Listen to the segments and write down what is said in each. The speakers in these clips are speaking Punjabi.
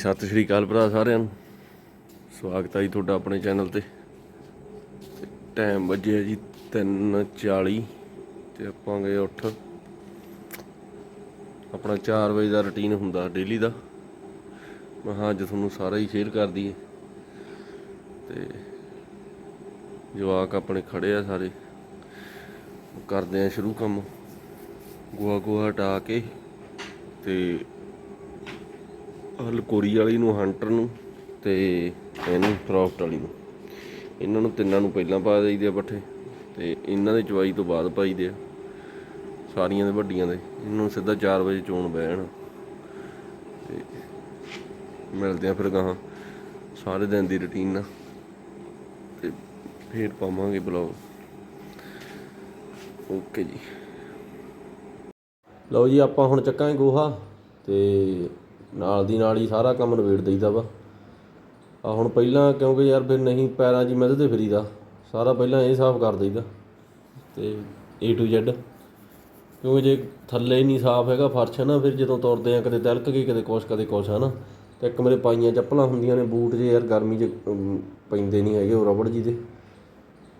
ਸਤਿ ਸ਼੍ਰੀ ਅਕਾਲ ਭਰਾ ਸਾਰਿਆਂ ਨੂੰ। ਸਵਾਗਤ ਹੈ ਜੀ ਤੁਹਾਡਾ ਆਪਣੇ ਚੈਨਲ ਤੇ। ਟਾਈਮ ਵੱਜਿਆ ਜੀ 3:40 ਤੇ ਆਪਾਂ ਗਏ ਉੱਠ। ਆਪਣਾ 4 ਵਜੇ ਦਾ ਰੁਟੀਨ ਹੁੰਦਾ ਡੇਲੀ ਦਾ। ਮੈਂ ਕਿਹਾ ਅੱਜ ਤੁਹਾਨੂੰ ਸਾਰਾ ਹੀ ਸ਼ੇਅਰ ਕਰ ਦਈਏ। ਤੇ ਜਵਾਕ ਆਪਣੇ ਖੜੇ ਆ ਸਾਰੇ। ਕਰਦੇ ਆ ਸ਼ੁਰੂ ਕੰਮ। ਗੋਹਾ ਗੋਹਾ ਹਟਾ ਕੇ ਤੇ ਲਕੋਰੀ ਵਾਲੀ ਨੂੰ, ਹੰਟਰ ਨੂੰ ਤੇ ਇਹਨੂੰ ਪ੍ਰੋਫਟ ਵਾਲੀ ਨੂੰ। ਇਹਨਾਂ ਨੂੰ ਤਿੰਨਾਂ ਨੂੰ ਪਹਿਲਾਂ ਪਾ ਦੇਈਦੇ ਆ ਪੱਠੇ ਤੇ ਇਹਨਾਂ ਦੇ ਚਵਾਈ ਤੋਂ ਬਾਅਦ ਪਾਈਦੇ ਆ। ਸਾਰੀਆਂ ਦੇ ਵੱਡੀਆਂ ਦੇ। ਇਹਨਾਂ ਸਿੱਧਾ 4 ਵਜੇ ਚੋਣ ਬਹਿਣ। ਤੇ ਮਿਲਦੇ ਆ ਫਿਰ ਗਾਹਾਂ। ਸਾਰੇ ਦਿਨ ਦੀ ਰੁਟੀਨ ਨਾਲ ਤੇ ਫੇਰ ਪਾਵਾਂਗੇ ਬਲੌਗ ਓਕੇ ਜੀ। ਲਓ ਜੀ, ਆਪਾਂ ਹੁਣ ਚੱਕਾਂਗੇ ਗੋਹਾ ਤੇ ਨਾਲ ਦੀ ਨਾਲ ਹੀ ਸਾਰਾ ਕੰਮ ਨਵੇੜ ਦਈਦਾ ਵਾ। ਆ ਹੁਣ ਪਹਿਲਾਂ ਕਿਉਂਕਿ ਯਾਰ ਫਿਰ ਨਹੀਂ ਪੈਰਾਂ 'ਚ ਹੀ ਮਿੱਧਦੇ ਫਿਰੀਦਾ। ਸਾਰਾ ਪਹਿਲਾਂ ਇਹ ਸਾਫ਼ ਕਰ ਦਈਦਾ। ਤੇ A to Z ਕਿਉਂਕਿ ਜੇ ਥੱਲੇ ਹੀ ਨਹੀਂ ਸਾਫ਼ ਹੈਗਾ ਫਰਸ਼ ਹੈ ਨਾ, ਫਿਰ ਜਦੋਂ ਤੁਰਦੇ ਆ ਕਦੇ ਤਿਲਕ ਗਈ, ਕਦੇ ਕੁਛ ਕਦੇ ਕੁਛ, ਹੈ ਨਾ। ਤੇ ਇੱਕ ਮੇਰੇ ਪਾਈਆਂ ਚੱਪਲਾਂ ਹੁੰਦੀਆਂ ਨੇ ਬੂਟ ਜੇ ਯਾਰ ਗਰਮੀ 'ਚ ਪੈਂਦੇ ਨਹੀਂ ਹੈਗੇ ਉਹ ਰਬੜ ਜੀ ਦੇ।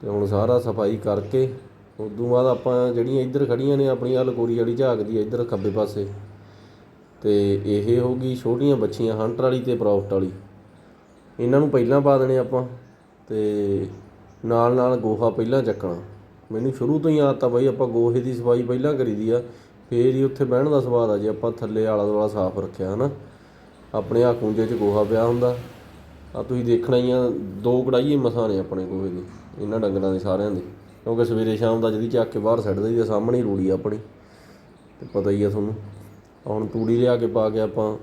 ਤੇ ਹੁਣ ਸਾਰਾ ਸਫ਼ਾਈ ਕਰਕੇ, ਉਦੋਂ ਬਾਅਦ ਆਪਾਂ ਜਿਹੜੀਆਂ ਇੱਧਰ ਖੜੀਆਂ ਨੇ ਆਪਣੀ ਆਹ ਲਕੋਰੀ ਵਾਲੀ ਝਾਕਦੀ ਹੈ ਇੱਧਰ ਖੱਬੇ ਪਾਸੇ। ਅਤੇ ਇਹ ਹੋ ਗਈ ਛੋਟੀਆਂ ਬੱਛੀਆਂ ਹੰਟਰ ਵਾਲੀ ਅਤੇ ਪ੍ਰੋਫਟ ਵਾਲੀ। ਇਹਨਾਂ ਨੂੰ ਪਹਿਲਾਂ ਪਾ ਦੇਣੇ ਆਪਾਂ ਅਤੇ ਨਾਲ ਨਾਲ ਗੋਹਾ ਪਹਿਲਾਂ ਚੱਕਣਾ। ਮੈਨੂੰ ਸ਼ੁਰੂ ਤੋਂ ਹੀ ਆਦਤ ਆ ਬਾਈ ਆਪਾਂ ਗੋਹੇ ਦੀ ਸਫ਼ਾਈ ਪਹਿਲਾਂ ਕਰੀਦੀ ਆ, ਫੇਰ ਹੀ ਉੱਥੇ ਬਹਿਣ ਦਾ ਸਵਾਦ ਆ ਜੇ ਆਪਾਂ ਥੱਲੇ ਆਲਾ ਦੁਆਲਾ ਸਾਫ਼ ਰੱਖਿਆ, ਹਨਾ। ਆਪਣੇ ਆ ਖੂੰਜੇ 'ਚ ਗੋਹਾ ਪਿਆ ਹੁੰਦਾ। ਆ ਤੁਸੀਂ ਦੇਖਣਾ ਹੀ ਆ, ਦੋ ਕੜਾਈਏ ਮਸਾਂ ਨੇ ਆਪਣੇ ਗੋਹੇ ਦੀ, ਇਹਨਾਂ ਡੰਗਰਾਂ ਦੇ ਸਾਰਿਆਂ ਦੇ। ਕਿਉਂਕਿ ਸਵੇਰੇ ਸ਼ਾਮ ਦਾ ਜਦੀ ਚੱਕ ਕੇ ਬਾਹਰ ਛੱਡ ਦਈਦੀ ਆ ਸਾਹਮਣੇ ਰੂੜੀ ਆ ਆਪਣੀ, ਤੇ ਪਤਾ ਹੀ ਆ ਤੁਹਾਨੂੰ। ਹੁਣ ਤੂੜੀ ਲਿਆ ਕੇ ਪਾ ਕੇ ਆਪਾਂ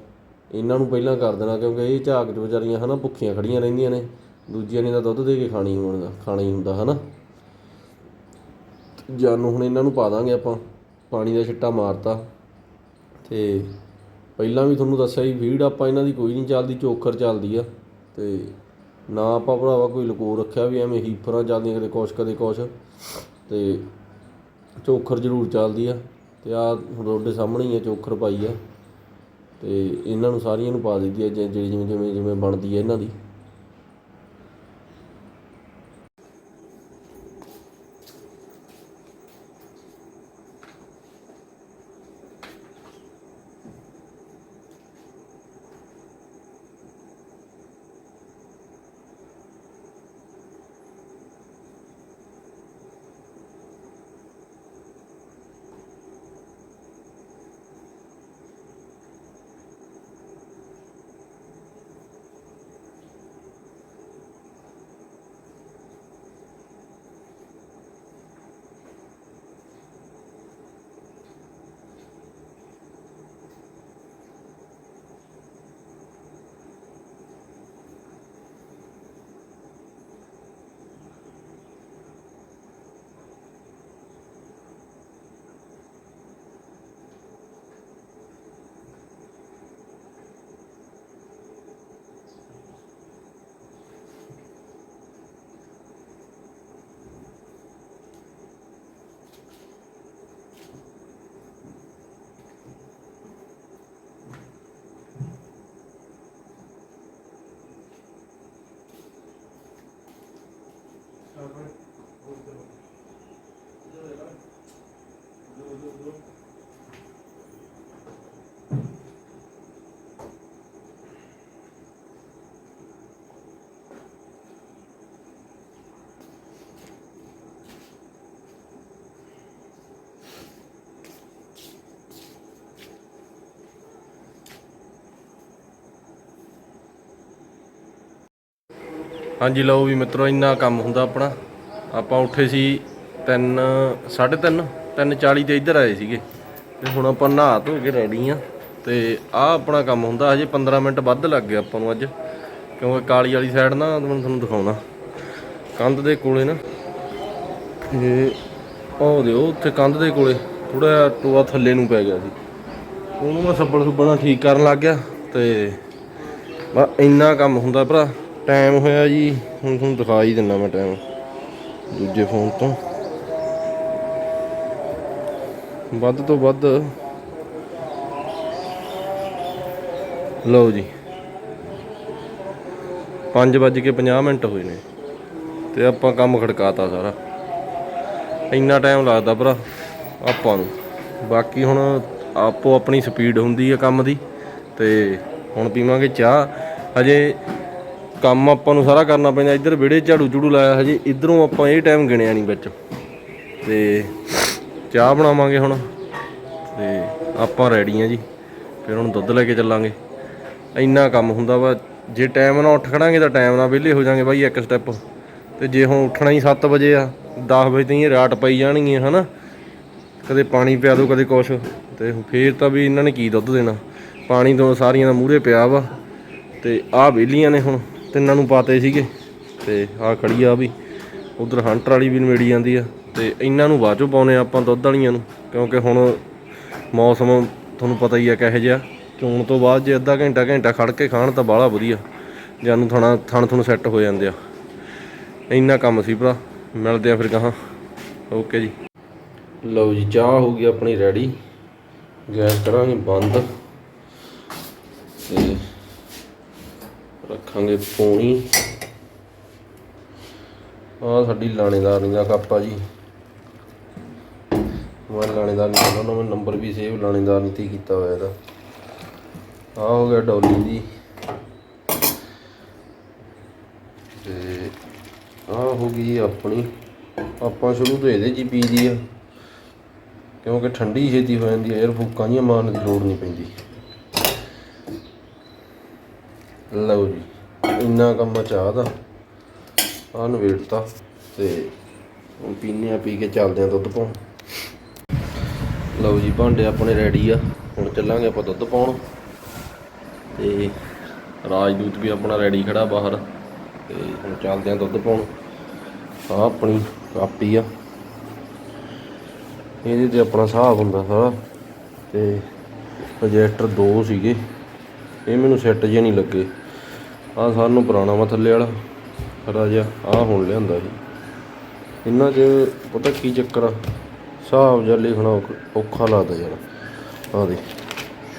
ਇਹਨਾਂ ਨੂੰ ਪਹਿਲਾਂ ਕਰ ਦੇਣਾ ਕਿਉਂਕਿ ਇਹ ਝਾਕ ਚ ਵਿਚਾਰੀਆਂ ਹੈ ਨਾ ਭੁੱਖੀਆਂ ਖੜੀਆਂ ਰਹਿੰਦੀਆਂ ਨੇ, ਦੂਜੀਆਂ ਨੇ ਤਾਂ ਦੁੱਧ ਦੇ ਕੇ ਖਾਣੀ ਹੁੰਦਾ ਖਾਣਾ ਹੀ ਹੁੰਦਾ ਹੈ ਨਾ ਜਾਨੂੰ ਹੁਣ ਇਹਨਾਂ ਨੂੰ ਪਾ ਦਾਂਗੇ ਆਪਾਂ, ਪਾਣੀ ਦਾ ਛਿੱਟਾ ਮਾਰਤਾ। ਤੇ ਪਹਿਲਾਂ ਵੀ ਤੁਹਾਨੂੰ ਦੱਸਿਆ ਹੀ ਫੀਡ ਆਪਾਂ ਇਹਨਾਂ ਦੀ ਕੋਈ ਨਹੀਂ ਚੱਲਦੀ, ਚੋਖਰ ਚੱਲਦੀ ਆ। ਤੇ ਨਾ ਆਪਾਂ ਭਰਾਵਾ ਕੋਈ ਲਕੋ ਰੱਖਿਆ ਵੀ ਐਵੇਂ ਹੀਫਰਾਂ ਚੱਲਦੀਆਂ ਕਦੇ ਕੁਛ ਕਦੇ ਕੁਛ। ਤੇ ਚੋਖਰ ਜ਼ਰੂਰ ਚੱਲਦੀ ਆ। ਤੇ ਆ ਤੁਹਾਡੇ ਸਾਹਮਣੇ ਹੀ ਆ ਚੋਖਰ ਪਾਈ ਆ। ਤੇ ਇਹਨਾਂ ਨੂੰ ਸਾਰੀਆਂ ਨੂੰ ਪਾ ਦਿੱਤੀ ਆ, ਜਿ- ਜਿਹੜੀ ਜਿਵੇਂ ਜਿਵੇਂ ਜਿਵੇਂ ਬਣਦੀ ਆ ਇਹਨਾਂ ਦੀ। ਹਾਂਜੀ ਲਓ ਵੀ ਮਿੱਤਰੋ, ਇੰਨਾ ਕੰਮ ਹੁੰਦਾ ਆਪਣਾ। ਆਪਾਂ ਉੱਠੇ ਸੀ 3 3:30 3:40 ਤੇ ਇੱਧਰ ਆਏ ਸੀਗੇ। ਤੇ ਹੁਣ ਆਪਾਂ ਨਹਾ ਧੋ ਕੇ ਰੈਡੀ ਆ ਤੇ ਆਹ ਆਪਣਾ ਕੰਮ ਹੁੰਦਾ, ਹਜੇ 15 ਮਿੰਟ ਵੱਧ ਲੱਗ ਗਏ ਆਪਾਂ ਨੂੰ ਅੱਜ। ਕਿਉਂਕਿ ਕਾਲੀ ਵਾਲੀ ਸਾਈਡ ਨਾ, ਮੈਂ ਤੁਹਾਨੂੰ ਦਿਖਾਉਣਾ। ਕੰਧ ਦੇ ਕੋਲੇ ਨਾ, ਇਹ ਉਹ ਦਿਓ ਉੱਥੇ ਕੰਧ ਦੇ ਕੋਲੇ ਥੋੜਾ ਜਿਹਾ ਟੋਆ ਥੱਲੇ ਨੂੰ ਪੈ ਗਿਆ ਸੀ। ਉਹਨੂੰ ਮੈਂ ਸੱਬਲ ਸੁੱਬਣਾ ਠੀਕ ਕਰਨ ਲੱਗ ਗਿਆ। ਤੇ ਬਾ ਇੰਨਾ ਕੰਮ ਹੁੰਦਾ ਭਰਾ। ਟਾਈਮ ਹੋਇਆ ਜੀ। ਹੁਣ ਤੁਹਾਨੂੰ ਦਿਖਾ ਹੀ ਦਿੰਨਾ ਮੈਂ ਟਾਈਮ ਦੂਜੇ ਫੋਨ ਤੋਂ। ਵੱਧ ਤੋਂ ਵੱਧ। ਲਓ ਜੀ। 5:50 ਮਿੰਟ ਹੋਏ ਨੇ। ਤੇ ਆਪਾਂ ਕੰਮ ਖੜਕਾਤਾ ਸਾਰਾ। ਇੰਨਾ ਟਾਈਮ ਲੱਗਦਾ ਭਰਾ ਆਪਾਂ ਨੂੰ। ਬਾਕੀ ਹੁਣ ਆਪੋ ਆਪਣੀ ਸਪੀਡ ਹੁੰਦੀ ਹੈ ਕੰਮ ਦੀ। ਤੇ ਹੁਣ ਪੀਵਾਂਗੇ ਚਾਹ। ਹਜੇ ਕੰਮ ਆਪਾਂ ਨੂੰ ਸਾਰਾ ਕਰਨਾ ਪੈਂਦਾ। ਇੱਧਰ ਵਿੜੇ ਝਾੜੂ ਝੂੜੂ ਲਾਇਆ ਹਜੇ। ਇਧਰੋਂ ਆਪਾਂ ਇਹ ਟਾਈਮ ਗਿਣਿਆ ਨਹੀਂ ਵਿੱਚ। ਤੇ ਚਾਹ ਬਣਾਵਾਂਗੇ ਹੁਣ। ਤੇ ਆਪਾਂ ਰੈਡੀ ਆ ਜੀ। ਫਿਰ ਹੁਣ ਦੁੱਧ ਲੈ ਕੇ ਚੱਲਾਂਗੇ। ਇੰਨਾ ਕੰਮ ਹੁੰਦਾ ਵਾ। ਜੇ ਟਾਈਮ ਨਾਲ ਉੱਠ ਖੜਾਂਗੇ ਤਾਂ ਟਾਈਮ ਨਾਲ ਵਿਹਲੇ ਹੋ ਜਾਾਂਗੇ ਬਾਈ ਇੱਕ ਸਟੈਪ ਤੇ ਜੇ ਹੁਣ ਉੱਠਣਾ ਹੀ 7 ਵਜੇ ਆ 10 ਵਜੇ ਤਾਈਂ ਰਾਤ ਪਈ ਜਾਣਗੀਆਂ, ਹਨਾ? ਕਦੇ ਪਾਣੀ ਪਿਆ ਦੋ, ਕਦੇ ਕੁਛ। ਤੇ ਫੇਰ ਤਾਂ ਵੀ ਇਹਨਾਂ ਨੇ ਕੀ ਦੁੱਧ ਦੇਣਾ। ਪਾਣੀ ਤੋਂ ਸਾਰੀਆਂ ਦਾ ਮੂਹਰੇ ਪਿਆ ਵਾ। ਤੇ ਆਹ ਵਿਹਲੀਆਂ ਨੇ ਹੁਣ। ਤਿੰਨਾਂ ਨੂੰ ਪਾਤੇ ਸੀਗੇ ਤੇ ਆਹ ਖੜੀ ਆ ਵੀ। ਉਧਰ ਹੰਟਰ ਵਾਲੀ ਵੀ ਨਵੇੜੀ ਜਾਂਦੀ ਆ ਤੇ ਇਹਨਾਂ ਨੂੰ ਬਾਅਦ ਚੋਂ ਪਾਉਨੇ ਆ ਆਪਾਂ ਦੁੱਧ ਵਾਲੀਆਂ ਨੂੰ, ਕਿਉਂਕਿ ਹੁਣ ਮੌਸਮ ਤੁਹਾਨੂੰ ਪਤਾ ਹੀ ਆ ਕਿਹੋ ਜਿਹਾ। ਚੋਣ ਤੋਂ ਬਾਅਦ ਜੇ ਅੱਧਾ ਘੰਟਾ ਘੰਟਾ ਖੜ ਕੇ ਖਾਣ ਤਾਂ ਬਾਹਲਾ ਵਧੀਆ ਜਾਨੂੰ ਥਣਾ ਥਣ ਤੁਹਾਨੂੰ ਸੈੱਟ ਹੋ ਜਾਂਦੇ ਆ। ਇੰਨਾ ਕੰਮ ਸੀ ਭਰਾ ਮਿਲਦੇ ਆ ਫਿਰ ਕਹਾਂ ਓਕੇ ਜੀ। ਲਓ ਜੀ, ਚਾਹ ਹੋ ਗਈ ਆਪਣੀ ਰੈਡੀ ਗੈਸ ਕਰਾਂਗੇ ਬੰਦ। ਤੇ ਰੱਖਾਂਗੇ ਪੌਣੀ। ਆਹ ਸਾਡੀ ਲਾਣੇਦਾਰਨੀ ਦਾ ਕੱਪ ਆ ਜੀ। ਮੈਂ ਲਾਣੇਦਾਰ ਨਹੀਂ ਉਹਨਾਂ ਨੇ ਨੰਬਰ ਵੀ ਸੇਵ ਲਾਣੇਦਾਰ ਨਹੀਂ ਤੇ ਕੀਤਾ ਹੋਇਆ ਇਹਦਾ। ਆਹ ਹੋ ਗਿਆ ਡੋਲੀ ਦੀ। ਤੇ ਆਹ ਹੋ ਗਈ ਆਪਣੀ। ਆਪਾਂ ਸ਼ੁਰੂ ਤੋਂ ਇਹਦੇ 'ਚ ਹੀ ਪੀਦੀ ਆ। ਕਿਉਂਕਿ ਠੰਡੀ ਛੇਤੀ ਹੋ ਜਾਂਦੀ ਹੈ ਯਾਰ ਫੂਕਾਂ ਜੀਆਂ ਮਾਰਨ ਦੀ ਲੋੜ ਨਹੀਂ ਪੈਂਦੀ। ਲਓ ਜੀ, ਇੰਨਾ ਕੰਮ ਆ ਚਾਹ ਦਾ। ਆਹ ਨਵੇੜਤਾ ਤੇ ਹੁਣ ਪੀਨੇ ਆ ਪੀ ਕੇ ਚੱਲਦੇ ਆ ਦੁੱਧ ਪਾਉਣ। ਲਓ ਜੀ, ਭਾਂਡੇ ਆਪਣੇ ਰੈਡੀ ਆ। ਹੁਣ ਚੱਲਾਂਗੇ ਆਪਾਂ ਦੁੱਧ ਪਾਉਣ। ਤੇ ਰਾਜਦੂਤ ਵੀ ਆਪਣਾ ਰੈਡੀ ਖੜਾ ਬਾਹਰ। ਤੇ ਹੁਣ ਚੱਲਦੇ ਆ ਦੁੱਧ ਪਾਉਣ। ਆ ਆਪਣੀ ਕਾਪੀ ਆ। ਇਹਦੇ ਤੇ ਆਪਣਾ ਹਿਸਾਬ ਹੁੰਦਾ ਸਾਰਾ। ਤੇ ਪ੍ਰੋਜੈਕਟਰ ਦੋ ਸੀਗੇ। ਇਹ ਮੈਨੂੰ ਸੈੱਟ ਜਿਹਾ ਨਹੀਂ ਲੱਗੇ। ਆ ਸਾਨੂੰ ਪੁਰਾਣਾ ਵਾ ਥੱਲੇ ਵਾਲਾ। ਖਰਾ ਜਿਹਾ ਆ ਹੁਣ ਲਿਆਂਦਾ ਸੀ। ਇਹਨਾਂ 'ਚ ਪਤਾ ਕੀ ਚੱਕਰ ਆ? ਹਿਸਾਬ ਜਿਹਾ ਲਿਖਣਾ ਔਖ- ਔਖਾ ਲੱਗਦਾ ਯਾਰ। ਆ ਦੇ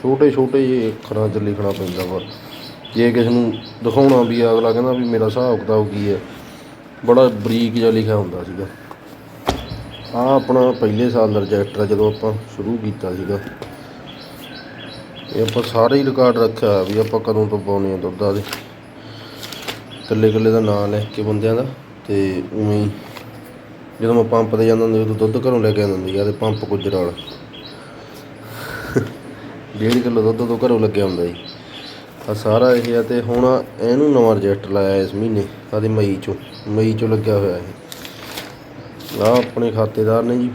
ਛੋਟੇ ਛੋਟੇ ਜਿਹੇ ਅੱਖਰਾਂ 'ਚ ਲਿਖਣਾ ਪੈਂਦਾ ਵਾ। ਜੇ ਕਿਸੇ ਨੂੰ ਦਿਖਾਉਣਾ ਵੀ ਆ, ਅਗਲਾ ਕਹਿੰਦਾ ਵੀ ਮੇਰਾ ਹਿਸਾਬ ਕਿਤਾਬ ਕੀ ਹੈ ਬੜਾ ਬਰੀਕ ਜਿਹਾ ਲਿਖਿਆ ਹੁੰਦਾ ਸੀਗਾ। ਆ ਆਪਣਾ ਪਹਿਲੇ ਸਾਲ ਦਾ ਰਿਜੈਕਟਰ ਜਦੋਂ ਆਪਾਂ ਸ਼ੁਰੂ ਕੀਤਾ ਸੀਗਾ। ਇਹ ਆਪਾਂ ਸਾਰੇ ਹੀ ਰਿਕਾਰਡ ਰੱਖਿਆ ਹੋਇਆ ਵੀ ਆਪਾਂ ਕਦੋਂ ਤੋਂ ਪਾਉਣੇ ਆ ਦੁੱਧ ਦੇ ਇਕੱਲੇ ਇਕੱਲੇ ਦਾ ਨਾਂ ਲੈ ਕੇ ਬੰਦਿਆਂ ਦਾ ਤੇ ਉਵੇਂ ਹੀ ਜਦੋਂ ਮੈਂ ਪੰਪ ਤੇ ਜਾਂਦਾ ਹੁੰਦਾ, ਉਦੋਂ ਦੁੱਧ ਘਰੋਂ ਲੈ ਕੇ ਆਉਂਦਾ ਹੁੰਦਾ ਯਾਰ ਪੰਪ ਗੁੱਜਰ ਵਾਲਾ। ਡੇਢ ਕਿਲੋ ਦੁੱਧ ਤੋਂ ਘਰੋਂ ਲੱਗਿਆ ਹੁੰਦਾ ਜੀ ਆ ਸਾਰਾ ਇਹ ਆ ਤੇ ਹੁਣ ਇਹਨੂੰ ਨਵਾਂ ਰਿਜੈਕਟ ਲਾਇਆ ਇਸ ਮਹੀਨੇ ਆਦੇ ਮਈ ਚੋਂ ਮਈ ਚੋਂ ਲੱਗਿਆ ਹੋਇਆ ਇਹ। ਆ ਆਪਣੇ ਖਾਤੇਦਾਰ ਨੇ ਜੀ,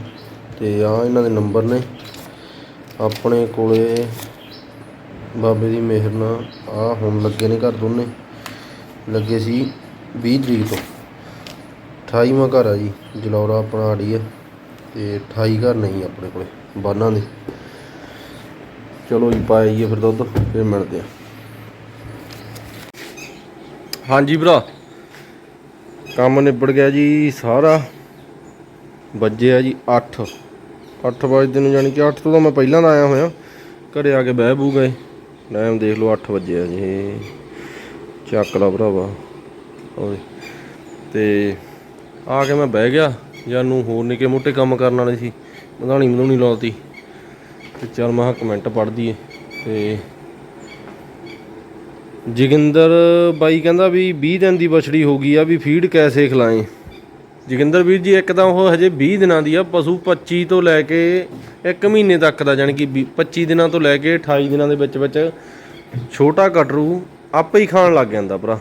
ਤੇ ਆ ਇਹਨਾਂ ਦੇ ਨੰਬਰ ਨੇ। ਆਪਣੇ ਕੋਲੇ ਬਾਬੇ ਦੀ ਮਿਹਰ ਨਾਲ ਆ ਹੁਣ ਲੱਗੇ ਨੇ ਘਰ ਦੋਨੇ। ਲੱਗੇ ਸੀ 20 ਤਰੀਕ ਤੋਂ। 28ਵਾਂ ਘਰ ਆ ਜੀ, ਜਲੌਰਾ ਆਪਣਾ ਆੜੀ ਆ ਤੇ 28 ਘਰ ਨਹੀਂ ਆਪਣੇ ਕੋਲੇ, ਬਾਨਾਂ ਦੇ। ਚਲੋ ਜੀ ਪਾਈਏ ਫਿਰ ਦੁੱਧ, ਫਿਰ ਮਿਲਦੇ ਆ। ਹਾਂਜੀ ਭਰਾ, ਕੰਮ ਨਿਬੜ ਗਿਆ ਜੀ ਸਾਰਾ। ਵੱਜੇ ਆ ਜੀ 8 8 ਵਜੇ ਨੂੰ ਜਾਣੀ ਕਿ 8 ਤੋਂ ਤਾਂ ਮੈਂ ਪਹਿਲਾਂ ਦਾ ਆਇਆ ਹੋਇਆ। ਘਰੇ ਆ ਕੇ ਬਹਿ ਬੂ ਗਏ। ਟਾਈਮ ਦੇਖ ਲਓ 8 ਵਜੇ ਆ ਜੀ। ਚੱਕ ਲਾ ਭਰਾਵਾ। ਓਏ। ਤੇ ਆ ਕੇ ਮੈਂ ਬਹਿ ਗਿਆ ਜਾਂ ਜਾਨੂੰ ਹੋਰ ਨਿੱਕੇ ਮੋਟੇ ਕੰਮ ਕਰਨ ਵਾਲੇ ਸੀ। ਮਧਾਣੀ ਮਧੂਣੀ ਲਾਤੀ। ਤੇ ਚੱਲ ਮੈਂ ਕਮੈਂਟ ਪੜ੍ਹ ਦਈਏ ਤੇ ਜੋਗਿੰਦਰ ਬਾਈ ਕਹਿੰਦਾ ਵੀ 20 ਦਿਨ ਦੀ ਬਛੜੀ ਹੋ ਗਈ ਆ, ਵੀ ਫੀਡ ਕੈਸੇ ਖਿਲਾਏ? ਜੋਗਿੰਦਰ ਵੀਰ ਜੀ, ਇੱਕ ਤਾਂ ਉਹ ਹਜੇ 20 ਦਿਨਾਂ ਦੀ ਆ, ਪਸ਼ੂ 25 ਤੋਂ ਲੈ ਕੇ 1 ਮਹੀਨੇ ਤੱਕ ਦਾ, ਜਾਣੀ ਕਿ 25 ਦਿਨਾਂ ਤੋਂ ਲੈ ਕੇ 28 ਦਿਨਾਂ ਦੇ ਵਿੱਚ ਵਿੱਚ ਛੋਟਾ ਕਟਰੂ ਆਪੇ ਹੀ ਖਾਣ ਲੱਗ ਜਾਂਦਾ ਭਰਾ।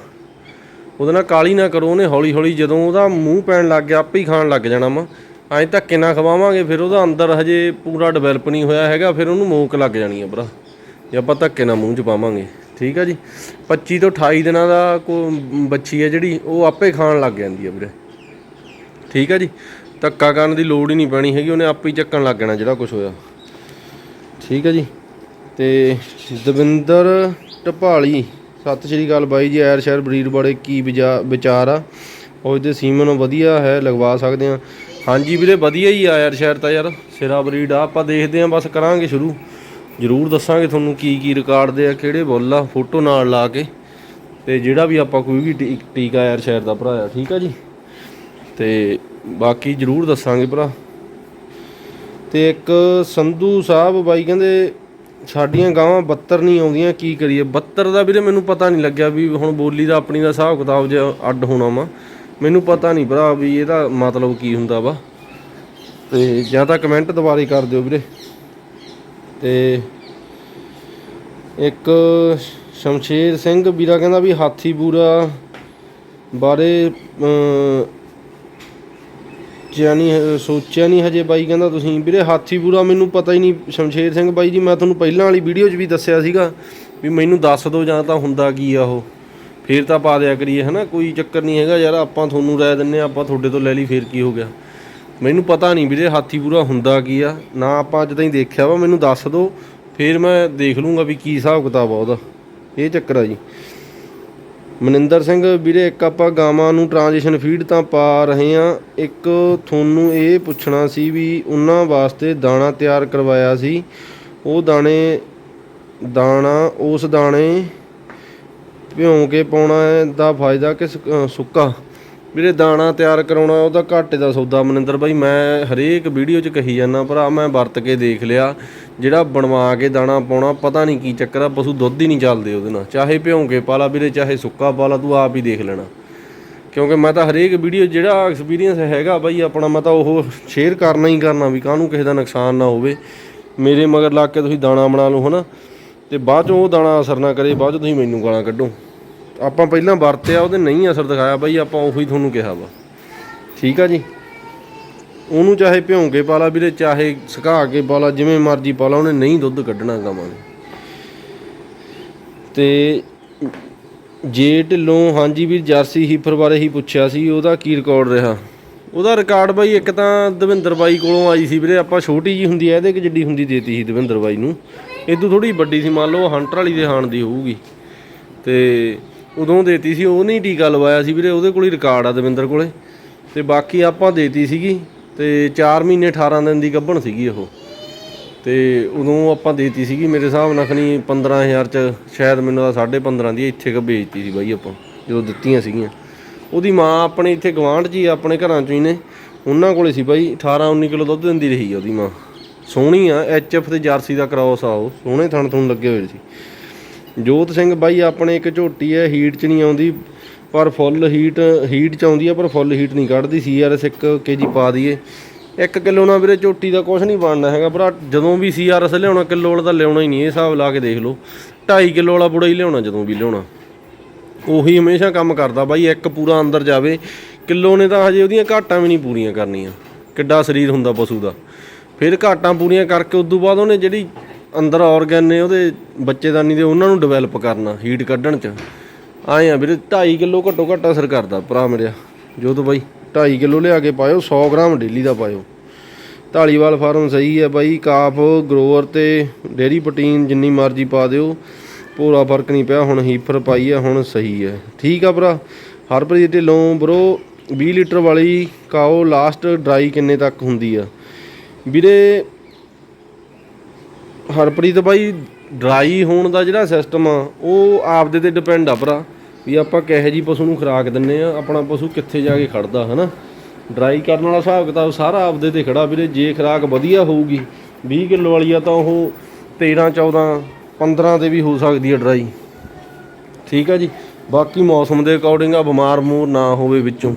ਉਹਦੇ ਨਾਲ ਕਾਲੀ ਨਾ ਕਰੋ, ਉਹਨੇ ਹੌਲੀ ਹੌਲੀ ਜਦੋਂ ਉਹਦਾ ਮੂੰਹ ਪੈਣ ਲੱਗ ਗਿਆ, ਆਪੇ ਹੀ ਖਾਣ ਲੱਗ ਜਾਣਾ ਵਾ। ਐਂ ਧੱਕੇ ਨਾ ਖਵਾਵਾਂਗੇ, ਫਿਰ ਉਹਦਾ ਅੰਦਰ ਹਜੇ ਪੂਰਾ ਡਿਵੈਲਪ ਨਹੀਂ ਹੋਇਆ ਹੈਗਾ, ਫਿਰ ਉਹਨੂੰ ਮੋਕ ਲੱਗ ਜਾਣੀ ਆ ਭਰਾ। ਜੇ ਆਪਾਂ ਧੱਕੇ ਨਾਲ ਮੂੰਹ 'ਚ ਪਾਵਾਂਗੇ, ਠੀਕ ਆ ਜੀ? 25 ਤੋਂ 28 ਦਿਨਾਂ ਦਾ ਕੋ, ਬੱਚੀ ਹੈ ਜਿਹੜੀ, ਉਹ ਆਪੇ ਖਾਣ ਲੱਗ ਜਾਂਦੀ ਆ ਵੀਰੇ। ਠੀਕ ਆ ਜੀ। ਧੱਕਾ ਕਰਨ ਦੀ ਲੋੜ ਹੀ ਨਹੀਂ ਪੈਣੀ ਹੈਗੀ, ਉਹਨੇ ਆਪੇ ਹੀ ਚੱਕਣ ਲੱਗ ਜਾਣਾ ਜਿਹੜਾ ਕੁਝ ਹੋਇਆ। ਠੀਕ ਆ ਜੀ। ਤੇ ਦਵਿੰਦਰ ਢਪਾਲੀ, ਸਤਿ ਸ਼੍ਰੀ ਅਕਾਲ ਬਾਈ ਜੀ, ਐਰ ਸ਼ਹਿਰ ਬਰੀਡ ਬੜੇ ਕੀ ਵਿਚਾ- ਵਿਚਾਰ ਆ? ਉਹ ਇਹਦੇ ਸੀਮਨ ਵਧੀਆ ਹੈ, ਲਗਵਾ ਸਕਦੇ ਆ। ਹਾਂਜੀ ਵੀਰੇ, ਵਧੀਆ ਹੀ ਆ ਯਾਰ ਸ਼ਹਿਰ ਤਾਂ ਯਾਰ, ਸਿਰਾ ਬਰੀਡ ਆ, ਆਪਾਂ ਦੇਖਦੇ ਆ, ਬਸ ਕਰਾਂਗੇ ਸ਼ੁਰੂ। ਜ਼ਰੂਰ ਦੱਸਾਂਗੇ ਤੁਹਾਨੂੰ ਕੀ ਕੀ ਰਿਕਾਰਡ ਦੇ ਆ, ਕਿਹੜੇ ਬੁੱਲ ਆ, ਫੋਟੋ ਨਾਲ ਲਾ ਕੇ। ਤੇ ਜਿਹੜਾ ਵੀ ਆਪਾਂ ਕੋਈ ਵੀ ਟੀਕਾ ਯਾਰ ਸ਼ਹਿਰ ਦਾ ਭਰਾਇਆ ਠੀਕ ਆ ਜੀ। ਤੇ ਬਾਕੀ ਜਰੂਰ ਦੱਸਾਂਗੇ ਭਰਾ। ਤੇ ਇੱਕ ਸੰਧੂ ਸਾਹਿਬ ਬਾਈ ਕਹਿੰਦੇ ਸਾਡੀਆਂ ਗਾਵਾਂ 72 ਨਹੀਂ ਆਉਂਦੀਆਂ ਕੀ ਕਰੀਏ? 72 ਦਾ ਵੀਰੇ ਮੈਨੂੰ ਪਤਾ ਨਹੀਂ ਲੱਗਿਆ ਵੀ ਹੁਣ ਬੋਲੀ ਦਾ ਆਪਣੀ ਦਾ ਹਿਸਾਬ ਕਿਤਾਬ ਜੇ ਅੱਡ ਹੋਣਾ ਵਾ। ਮੈਨੂੰ ਪਤਾ ਨਹੀਂ ਭਰਾ ਵੀ ਇਹਦਾ ਮਤਲਬ ਕੀ ਹੁੰਦਾ ਵਾ। ਤੇ ਜਾਂ ਤਾਂ ਕਮੈਂਟ ਦੁਬਾਰੇ ਕਰ ਦਿਓ ਵੀਰੇ। ਤੇ ਇੱਕ ਸ਼ਮਸ਼ੇਰ ਸਿੰਘ ਵੀਰਾ ਕਹਿੰਦਾ ਵੀ ਹਾਥੀ ਬੂਰਾ ਬਾਰੇ ਅਮ, ਸੋਚਿਆ ਨਹੀਂ ਸੋਚਿਆ ਨਹੀਂ ਹਜੇ ਬਾਈ ਕਹਿੰਦਾ ਤੁਸੀਂ ਵੀਰੇ ਹਾਥੀ ਪੂਰਾ ਮੈਨੂੰ ਪਤਾ ਹੀ ਨਹੀਂ ਸ਼ਮਸ਼ੇਰ ਸਿੰਘ ਬਾਈ ਜੀ ਮੈਂ ਤੁਹਾਨੂੰ ਪਹਿਲਾਂ ਵਾਲੀ ਵੀਡੀਓ 'ਚ ਵੀ ਦੱਸਿਆ ਸੀਗਾ ਵੀ ਮੈਨੂੰ ਦੱਸ ਦਿਓ ਜਾਂ ਤਾਂ ਹੁੰਦਾ ਕੀ ਆ ਉਹ। ਫੇਰ ਤਾਂ ਪਾ ਦਿਆ ਕਰੀਏ ਹਨਾ? ਕੋਈ ਚੱਕਰ ਨਹੀਂ ਹੈਗਾ ਯਾਰ ਆਪਾਂ ਤੁਹਾਨੂੰ ਰਾਏ ਦਿੰਨੇ ਆ, ਆਪਾਂ ਤੁਹਾਡੇ ਤੋਂ ਲੈ ਲਈ ਫੇਰ ਕੀ ਹੋ ਗਿਆ? ਮੈਨੂੰ ਪਤਾ ਨਹੀਂ ਵੀਰੇ ਹਾਥੀ ਪੂਰਾ ਹੁੰਦਾ ਕੀ ਆ। ਨਾ ਆਪਾਂ ਅੱਜ ਤਾਈਂ ਦੇਖਿਆ ਵਾ ਮੈਨੂੰ ਦੱਸ ਦਿਓ ਫੇਰ ਮੈਂ ਦੇਖ ਲੂੰਗਾ ਵੀ ਕੀ ਹਿਸਾਬ ਕਿਤਾਬ ਆ ਉਹਦਾ। ਇਹ ਚੱਕਰ ਆ ਜੀ। ਮਨਿੰਦਰ ਸਿੰਘ, ਵੀਰੇ, ਇੱਕ ਆਪਾਂ ਗਾਵਾਂ ਨੂੰ ਟ੍ਰਾਂਜੀਸ਼ਨ ਫੀਡ ਤਾਂ ਪਾ ਰਹੇ ਆ ਇੱਕ ਤੁਹਾਨੂੰ ਇਹ ਪੁੱਛਣਾ ਸੀ ਵੀ ਉਹਨਾਂ ਵਾਸਤੇ ਦਾਣਾ ਤਿਆਰ ਕਰਵਾਇਆ ਸੀ। ਉਹ ਦਾਣੇ, ਦਾਣਾ, ਉਸ ਦਾਣੇ ਭਿਉਂ ਕੇ ਪਾਉਣਾ ਦਾ ਫਾਇਦਾ ਕਿ ਸੁੱਕਾ? ਵੀਰੇ ਦਾਣਾ ਤਿਆਰ ਕਰਾਉਣਾ, ਉਹਦਾ ਘਾਟੇ ਦਾ ਸੌਦਾ ਮਨਿੰਦਰ ਬਾਈ, ਮੈਂ ਹਰੇਕ ਵੀਡੀਓ 'ਚ ਕਹੀ ਜਾਂਦਾ, ਭਰਾ ਮੈਂ ਵਰਤ ਕੇ ਦੇਖ ਲਿਆ, ਜਿਹੜਾ ਬਣਵਾ ਕੇ ਦਾਣਾ ਪਾਉਣਾ, ਪਤਾ ਨਹੀਂ ਕੀ ਚੱਕਰ ਆ, ਪਸ਼ੂ ਦੁੱਧ ਹੀ ਨਹੀਂ ਚੱਲਦੇ ਉਹਦੇ ਨਾਲ, ਚਾਹੇ ਭਿਉਂ ਕੇ ਪਾ ਲਾ ਵੀਰੇ, ਚਾਹੇ ਸੁੱਕਾ ਪਾ ਲਾ, ਤੂੰ ਆਪ ਹੀ ਦੇਖ ਲੈਣਾ। ਕਿਉਂਕਿ ਮੈਂ ਤਾਂ ਹਰੇਕ ਵੀਡੀਓ, ਜਿਹੜਾ ਐਕਸਪੀਰੀਅੰਸ ਹੈਗਾ ਬਾਈ ਆਪਣਾ, ਮੈਂ ਤਾਂ ਉਹ ਸ਼ੇਅਰ ਕਰਨਾ ਹੀ ਕਰਨਾ, ਵੀ ਕਾਹਨੂੰ ਕਿਸੇ ਦਾ ਨੁਕਸਾਨ ਨਾ ਹੋਵੇ। ਮੇਰੇ ਮਗਰ ਲੱਗ ਕੇ ਤੁਸੀਂ ਦਾਣਾ ਬਣਾ ਲਓ, ਹਨਾ। ਤੇ ਬਾਅਦ ਚੋਂ ਉਹ ਦਾਣਾ ਅਸਰ ਨਾ ਕਰੇ, ਬਾਅਦ ਚੋਂ ਤੁਸੀਂ ਮੈਨੂੰ ਗਾਲਾਂ ਕੱਢੋ। ਆਪਾਂ ਪਹਿਲਾਂ ਵਰਤਿਆ, ਉਹਦੇ ਨਹੀਂ ਅਸਰ ਦਿਖਾਇਆ ਬਾਈ, ਆਪਾਂ ਉਹੀ ਤੁਹਾਨੂੰ ਕਿਹਾ ਵਾ। ਠੀਕ ਆ ਜੀ? ਉਹਨੂੰ ਚਾਹੇ ਭਿਉਂ ਕੇ ਪਾ ਲਾ ਵੀਰੇ, ਚਾਹੇ ਸੁਕਾ ਕੇ ਪਾ ਲਾ ਜਿਵੇਂ ਮਰਜ਼ੀ ਪਾ ਲਾ ਉਹਨੇ ਨਹੀਂ ਦੁੱਧ ਕੱਢਣਾ ਗਾਵਾਂ ਨੇ। ਤੇ ਜੇ ਢਿੱਲੋਂ ਹਾਂਜੀ ਵੀਰ, ਜਰਸੀ ਹੀਫਰ ਬਾਰੇ ਹੀ ਪੁੱਛਿਆ ਸੀ, ਉਹਦਾ ਕੀ ਰਿਕਾਰਡ ਰਿਹਾ? ਉਹਦਾ ਰਿਕਾਰਡ ਬਾਈ, ਇੱਕ ਤਾਂ ਦਵਿੰਦਰ ਬਾਈ ਕੋਲੋਂ ਆਈ ਸੀ ਵੀਰੇ, ਆਪਾਂ ਛੋਟੀ ਜੀ ਹੁੰਦੀ ਐ ਇਹਦੇ ਕਿ ਜਿੱਡੀ ਹੁੰਦੀ ਦੇਤੀ ਸੀ ਦਵਿੰਦਰ ਬਾਈ ਨੂੰ। ਇਹ ਤੋਂ ਥੋੜੀ ਵੱਡੀ ਸੀ, ਮੰਨ ਲਓ ਹੰਟਰ ਵਾਲੀ ਦੇ ਹਾਣ ਦੀ ਹੋਊਗੀ। ਤੇ ਉਦੋਂ ਦੇਤੀ ਸੀ, ਉਹ ਨਹੀਂ ਟੀਕਾ ਲਵਾਇਆ ਸੀ ਵੀਰੇ, ਉਹਦੇ ਕੋਲ ਹੀ ਰਿਕਾਰਡ ਆ ਦਵਿੰਦਰ ਕੋਲੇ। ਤੇ ਬਾਕੀ ਆਪਾਂ ਦੇਤੀ ਸੀਗੀ, ਤੇ 4 ਮਹੀਨੇ 18 ਦਿਨ ਦੀ ਗੱਭਣ ਸੀਗੀ ਉਹ। ਤੇ ਉਦੋਂ ਆਪਾਂ ਦੇਤੀ ਸੀਗੀ, ਮੇਰੇ ਹਿਸਾਬ ਨਾਲ ਖਣੀ 15000 ਚ, ਸ਼ਾਇਦ ਮੈਨੂੰ ਦਾ 15.5 ਦੀ ਇੱਥੇ ਕ ਵੇਚਤੀ ਸੀ ਬਾਈ ਆਪਾਂ, ਜਦੋਂ ਦਿੱਤੀਆਂ ਸੀਗੀਆਂ। ਉਹਦੀ ਮਾਂ ਆਪਣੇ ਇੱਥੇ ਗਵਾਂਢ 'ਚ ਹੀ ਆਪਣੇ ਘਰਾਂ 'ਚ ਹੀ ਨੇ, ਉਹਨਾਂ ਕੋਲੇ ਸੀ ਬਾਈ 18 19 ਕਿਲੋ ਦੁੱਧ ਦਿੰਦੀ ਰਹੀ ਆ ਉਹਦੀ ਮਾਂ। ਸੋਹਣੀ ਆ ਐਚਐਫ ਤੇ ਜਰਸੀ ਦਾ ਕ੍ਰਾਸ ਆ ਉਹ, ਸੋਹਣੇ ਥਣ ਥਣ ਲੱਗੇ ਹੋਏ ਸੀ। ਜੋਤ ਸਿੰਘ ਬਾਈ ਆਪਣੇ ਇੱਕ ਝੋਟੀ ਹੈ ਹੀਟ 'ਚ ਨਹੀਂ ਆਉਂਦੀ, ਪਰ ਫੁੱਲ ਹੀਟ ਹੀਟ 'ਚ ਆਉਂਦੀ ਹੈ, ਪਰ ਫੁੱਲ ਹੀਟ ਨਹੀਂ ਕੱਢਦੀ ਸੀ ਆਰ ਸੀਆਰਐਸ 1 ਕੇਜੀ ਪਾ ਦਈਏ। 1 ਕਿਲੋ ਨਾਲ ਵੀਰੇ ਝੋਟੀ ਦਾ ਕੁਝ ਨਹੀਂ ਬਣਨਾ ਹੈਗਾ, ਭਰਾ, ਜਦੋਂ ਵੀ ਸੀ ਆਰ ਸੀਆਰਐਸ ਲਿਆਉਣਾ, ਕਿਲੋ ਵਾਲਾ ਤਾਂ ਲਿਆਉਣਾ ਹੀ ਨਹੀਂ, ਇਹ ਹਿਸਾਬ ਲਾ ਕੇ ਦੇਖ ਲਓ। 2.5 ਕਿਲੋ ਵਾਲਾ ਬੁੜਾ ਹੀ ਲਿਆਉਣਾ ਜਦੋਂ ਵੀ ਲਿਆਉਣਾ। ਉਹੀ ਹਮੇਸ਼ਾ ਕੰਮ ਕਰਦਾ ਬਾਈ, ਇੱਕ ਪੂਰਾ ਅੰਦਰ ਜਾਵੇ, ਕਿਲੋ ਨੇ ਤਾਂ ਹਜੇ ਉਹਦੀਆਂ ਘਾਟਾਂ ਵੀ ਨਹੀਂ ਪੂਰੀਆਂ ਕਰਨੀਆਂ, ਕਿੱਡਾ ਸਰੀਰ ਹੁੰਦਾ ਪਸ਼ੂ ਦਾ। ਫਿਰ ਘਾਟਾਂ ਪੂਰੀਆਂ ਕਰਕੇ ਉਦੋਂ ਬਾਅਦ ਉਹਨੇ ਜਿਹੜੀ ਅੰਦਰ ਆਰਗਨ ਨੇ ਉਹਦੇ ਬੱਚੇਦਾਨੀ ਦੇ ਉਹਨਾਂ ਨੂੰ ਡਿਵੈਲਪ ਕਰਨਾ ਹੀਟ ਕੱਢਣ ਚ। ਆਏ ਆ ਵੀਰੇ 2.5 ਕਿਲੋ ਘੱਟੋ ਘੱਟ ਅਸਰ ਕਰਦਾ ਭਰਾ ਮੇਰਿਆ। ਜੋ ਤੋਂ ਬਾਈ 2.5 ਕਿਲੋ ਲਿਆ ਕੇ ਪਾਇਓ 100 ਗ੍ਰਾਮ ਡੇਲੀ ਦਾ ਪਾਇਓ। ਢਾਲੀਵਾਲ ਫਾਰਮ ਸਹੀ ਹੈ ਬਾਈ, ਕਾਫ ਗਰੋਵਰ ਤੇ ਡੇਰੀ ਪ੍ਰੋਟੀਨ ਜਿੰਨੀ ਮਰਜ਼ੀ ਪਾ ਦਿਓ। ਪੂਰਾ ਫ਼ਰਕ ਨਹੀਂ ਪਿਆ, ਹੁਣ ਹੀਫਰ ਪਾਈ ਆ ਹੁਣ ਸਹੀ ਹੈ। ਠੀਕ ਆ ਭਰਾ, ਹਰਪ੍ਰੀਤ ਢਿੱਲੋਂ ਬਰੋ 20 ਲੀਟਰ ਵਾਲੀ ਕਾਓ ਲਾਸਟ ਡਰਾਈ ਕਿੰਨੇ ਤੱਕ ਹੁੰਦੀ ਆ? ਵੀਰੇ ਹਰਪ੍ਰੀਤ ਬਾਈ ਡਰਾਈ ਹੋਣ ਦਾ ਜਿਹੜਾ ਸਿਸਟਮ ਆ, ਉਹ ਆਪਦੇ ਤੇ ਡਿਪੈਂਡ ਆ ਭਰਾ। ਵੀ ਆਪਾਂ ਕਿਹੋ ਜੀ ਪਸ਼ੂ ਨੂੰ ਖੁਰਾਕ ਦਿੰਨੇ ਆ, ਆਪਣਾ ਪਸ਼ੂ ਕਿੱਥੇ ਜਾ ਕੇ ਖੜਦਾ, ਹਨਾ? ਡਰਾਈ ਕਰਨ ਵਾਲਾ ਹਿਸਾਬ ਕਿਤਾਬ ਸਾਰਾ ਆਪਦੇ ਤੇ ਖੜਾ ਵੀਰੇ, ਜੇ ਖੁਰਾਕ ਵਧੀਆ ਹੋਊਗੀ 20 ਕਿਲੋ ਵਾਲੀ ਆ ਤਾਂ ਉਹ 13 14 15 ਤੇ ਵੀ ਹੋ ਸਕਦੀ ਆ ਡਰਾਈ ਠੀਕ ਆ ਜੀ? ਬਾਕੀ ਮੌਸਮ ਦੇ ਅਕੋਰਡਿੰਗ ਆ ਬਿਮਾਰ ਮੂਰ ਨਾ ਹੋਵੇ ਵਿੱਚੋਂ।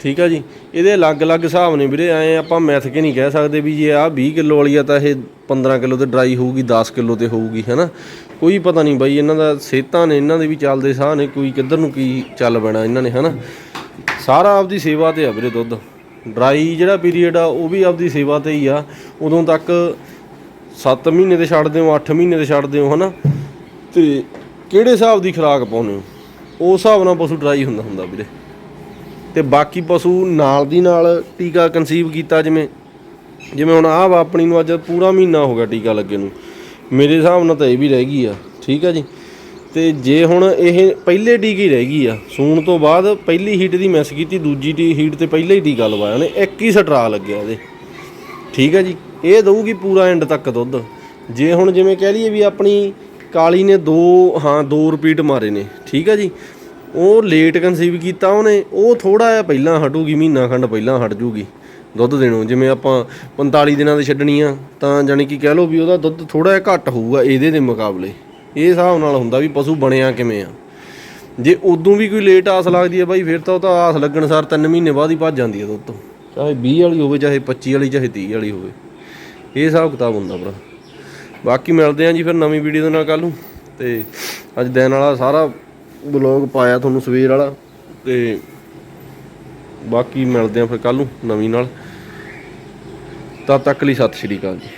ਠੀਕ ਆ ਜੀ? ਇਹਦੇ ਅਲੱਗ-ਅਲੱਗ ਹਿਸਾਬ ਨੇ ਵੀਰੇ, ਐ ਆਪਾਂ ਮੈਥ ਕੇ ਨਹੀਂ ਕਹਿ ਸਕਦੇ ਵੀ ਜੇ ਆ 20 ਕਿਲੋ ਵਾਲੀ ਆ ਤਾਂ ਇਹ 15 ਕਿਲੋ ਤੇ ਡਰਾਈ ਹੋਊਗੀ 10 ਕਿਲੋ ਤੇ ਹੋਊਗੀ, ਹੈਨਾ? ਕੋਈ ਪਤਾ ਨਹੀਂ ਬਾਈ, ਇਹਨਾਂ ਦਾ ਸਿਹਤਾਂ ਨੇ, ਇਹਨਾਂ ਦੇ ਵੀ ਚੱਲਦੇ ਸਾਹ ਨੇ, ਕੋਈ ਕਿੱਧਰ ਨੂੰ ਕੀ ਚੱਲ ਪੈਣਾ ਇਹਨਾਂ ਨੇ, ਹੈਨਾ? ਸਾਰਾ ਆਪਦੀ ਸੇਵਾ ਤੇ ਆ ਵੀਰੇ ਦੁੱਧ। ਡਰਾਈ ਜਿਹੜਾ ਪੀਰੀਅਡ ਆ, ਉਹ ਵੀ ਆਪਦੀ ਸੇਵਾ ਤੇ ਹੀ ਆ। ਉਦੋਂ ਤੱਕ 7 ਮਹੀਨੇ ਤੇ ਛੱਡ ਦਿਓ 8 ਮਹੀਨੇ ਤੇ ਛੱਡ ਦਿਓ ਹਨਾ? ਤੇ ਕਿਹੜੇ ਹਿਸਾਬ ਦੀ ਖੁਰਾਕ ਪਾਉਨੇ ਹੋ? ਉਸ ਹਿਸਾਬ ਨਾਲ ਪਸ਼ੂ ਡਰਾਈ ਹੁੰਦਾ ਹੁੰਦਾ ਵੀਰੇ। ਤੇ ਬਾਕੀ ਪਸ਼ੂ ਨਾਲ ਦੀ ਨਾਲ ਟੀਕਾ ਕਨਸੀਵ ਕੀਤਾ ਜਿਵੇਂ ਜਿਵੇਂ ਹੁਣ ਆਹ ਵਾ ਆਪਣੀ ਨੂੰ ਅੱਜ ਪੂਰਾ ਮਹੀਨਾ ਹੋ ਗਿਆ ਟੀਕਾ ਲੱਗੇ ਨੂੰ। ਮੇਰੇ ਹਿਸਾਬ ਨਾਲ ਤਾਂ ਇਹ ਵੀ ਰਹਿ ਗਈ ਆ, ਠੀਕ ਆ ਜੀ? ਤੇ ਜੇ ਹੁਣ ਇਹ ਪਹਿਲੇ ਟੀਕੇ ਹੀ ਰਹਿ ਗਈ ਆ, ਸੂਣ ਤੋਂ ਬਾਅਦ ਪਹਿਲੀ ਹੀਟ ਦੀ ਮੈਸ ਕੀਤੀ, ਦੂਜੀ ਟੀ ਹੀਟ ਤੇ ਪਹਿਲੇ ਹੀ ਟੀਕਾ ਲਵਾਇਆ ਉਹਨੇ, ਇੱਕ ਹੀ ਸਟਰਾ ਲੱਗਿਆ ਇਹਦੇ। ਠੀਕ ਹੈ ਜੀ? ਇਹ ਦਊਗੀ ਪੂਰਾ ਐਂਡ ਤੱਕ ਦੁੱਧ। ਜੇ ਹੁਣ ਜਿਵੇਂ ਕਹਿ ਲਈਏ ਵੀ ਆਪਣੀ ਕਾਲੀ ਨੇ ਦੋ, ਹਾਂ, ਦੋ ਰਿਪੀਟ ਮਾਰੇ ਨੇ, ਠੀਕ ਹੈ ਜੀ? ਉਹ ਲੇਟ ਕਨਸੀਵ ਕੀਤਾ ਉਹਨੇ, ਉਹ ਥੋੜਾ ਜਿਹਾ ਪਹਿਲਾਂ ਹਟੂਗੀ, ਮਹੀਨਾ ਖੰਡ ਪਹਿਲਾਂ ਹਟ ਜੂਗੀ, ਦੁੱਧ ਦੇਣੋਂ, ਜਿਵੇਂ ਆਪਾਂ 45 ਦਿਨਾਂ ਦੇ ਛੱਡਣੀ ਆ ਤਾਂ ਜਾਨੀ ਕਿ ਕਹਿ ਲਓ ਵੀ ਉਹਦਾ ਦੁੱਧ ਥੋੜਾ ਜਿਹਾ ਘੱਟ ਹੋਊਗਾ ਇਹਦੇ ਦੇ ਮੁਕਾਬਲੇ। ਇਹ ਹਿਸਾਬ ਨਾਲ ਹੁੰਦਾ ਵੀ ਪਸ਼ੂ ਬਣਿਆ ਕਿਵੇਂ ਆ। ਜੇ ਉਦੋਂ ਵੀ ਕੋਈ ਲੇਟ ਆਸ ਲੱਗਦੀ ਹੈ ਬਾਈ, ਫਿਰ ਤਾਂ ਉਹ ਤਾਂ ਆਸ ਲੱਗਣ ਸਾਰ 3 ਮਹੀਨੇ ਬਾਅਦ ਹੀ ਭੱਜ ਜਾਂਦੀ ਹੈ ਦੁੱਧ। ਤੋਂ ਚਾਹੇ 20 ਵਾਲੀ ਹੋਵੇ, ਚਾਹੇ 25 ਵਾਲੀ, ਚਾਹੇ 30 ਵਾਲੀ ਹੋਵੇ। ਇਹ ਹਿਸਾਬ ਕਿਤਾਬ ਹੁੰਦਾ ਭਰਾ। ਬਾਕੀ ਮਿਲਦੇ ਆਂ ਜੀ ਫਿਰ ਨਵੀਂ ਵੀਡੀਓ ਦੇ ਨਾਲ ਕੱਲ ਨੂੰ। ਤੇ ਅੱਜ ਦਿਨ ਵਾਲਾ ਸਾਰਾ ਬਲੌਗ ਪਾਇਆ ਤੁਹਾਨੂੰ ਸਵੇਰ ਵਾਲਾ। ਤੇ ਬਾਕੀ ਮਿਲਦੇ ਆਂ ਫਿਰ ਕੱਲ ਨੂੰ ਨਵੀਂ ਨਾਲ। ਤਦ ਤੱਕ ਲਈ ਸਤਿ ਸ਼੍ਰੀ ਅਕਾਲ ਜੀ।